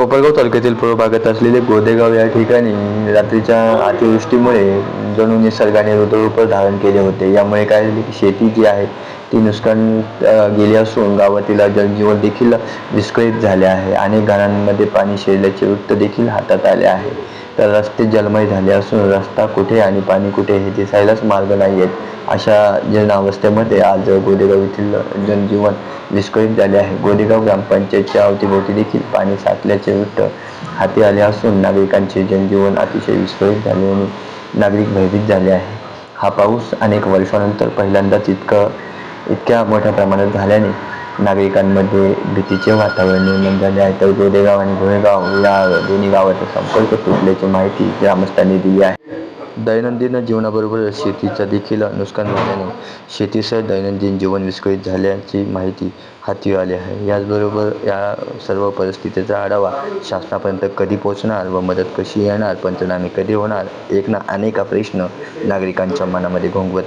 कोपरगाव तालुक्यातील पूर्व भागात असलेले गोदेगाव या ठिकाणी रात्रीच्या अतिवृष्टीमुळे जणू निसर्गाने रुद्ररूप धारण केले होते. यामुळे काय की शेती जी आहे ती नुकसान गेली असून गावातील जनजीवन देखील विस्कळीत झाले आहे अनेक घरांमध्ये पाणी शिरल्याचे वृत्त देखील हातात आले आहे. तर रस्ते जलमय झाले असून रस्ता कुठे आणि पाणी कुठे हे दिसायलाच मार्ग नाही आहेत. अशा जीर्णावस्थेमध्ये आज गोदेगाव येथील जनजीवन विस्कळीत झाले आहे. गोदेगाव ग्रामपंचायतच्या अवतीभोवती देखील पाणी साचल्याचे वृत्त हाती आले असून नागरिकांचे जनजीवन अतिशय विस्कळीत झाले आणि नागरिक भयभीत झाले आहे. हा पाऊस अनेक वर्षानंतर पहिल्यांदाच इतकं इतक्या मोठ्या प्रमाणात झाल्याने नागरिकांमध्ये भीतीचे वातावरण निर्माण झाले आहे. तर गोदेगाव आणि गोळेगाव या दोन्ही गावाचा संपर्क तुटल्याची माहिती ग्रामस्थांनी दिली आहे. दैनंदिन जीवनाबरोबर शेतीचं देखील नुकसान झाल्याने शेतीसह दैनंदिन जीवन विस्कळीत झाल्याची माहिती हाती आली आहे. याचबरोबर या सर्व परिस्थितीचा आढावा शासनापर्यंत कधी पोहोचणार व मदत कशी येणार पंचनामे कधी होणार एक ना अनेक प्रश्न नागरिकांच्या मनामध्ये घोंगवत